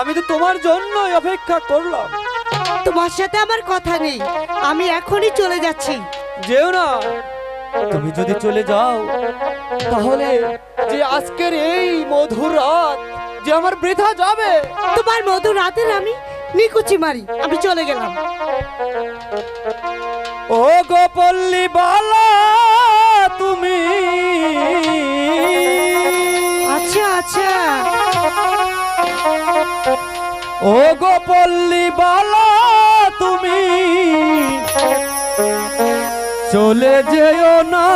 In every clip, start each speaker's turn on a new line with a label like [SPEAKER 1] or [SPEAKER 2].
[SPEAKER 1] আমি
[SPEAKER 2] তো তোমার জন্যই অপেক্ষা করলাম।
[SPEAKER 1] তোমার সাথে আমার কথা নেই। আমি এখনই চলে যাচ্ছি।
[SPEAKER 2] যেও না। তুমি যদি চলে যাও তাহলে যে আজকের এই মধুর রাত যে আমার বৃথা যাবে।
[SPEAKER 1] তোমার মধুর রাতের আমি নিকুচি মারি। আমি চলে গেলাম।
[SPEAKER 2] ও
[SPEAKER 1] গো
[SPEAKER 2] পল্লী বালা ও গো পল্লী বালা তুমি চলে যেও না।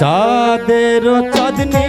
[SPEAKER 1] চাঁদের চাঁদনি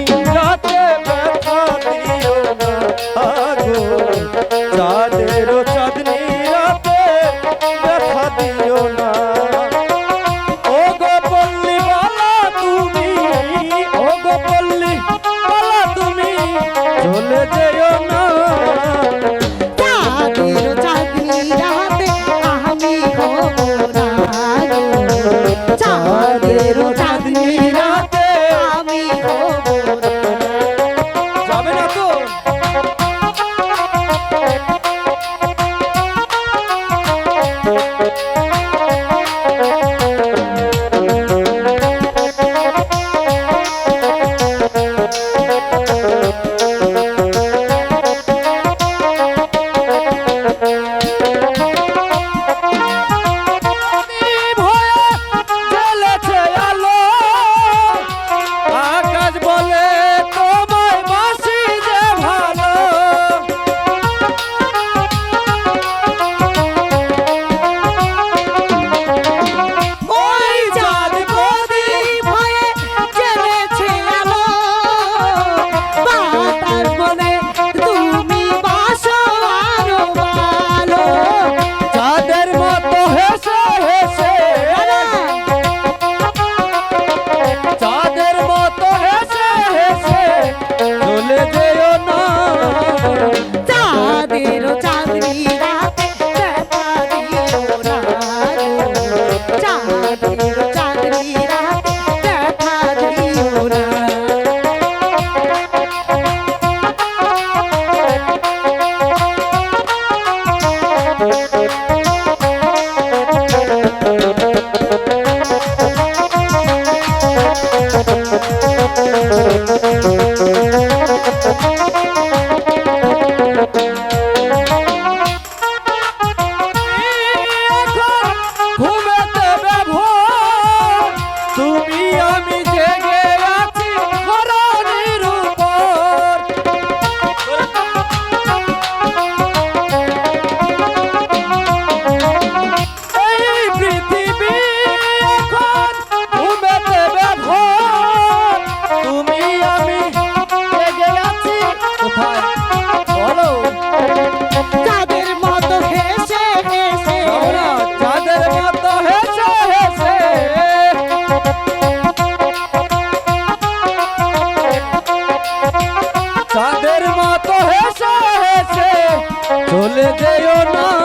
[SPEAKER 2] তুমি ભૂલ જયો
[SPEAKER 3] ના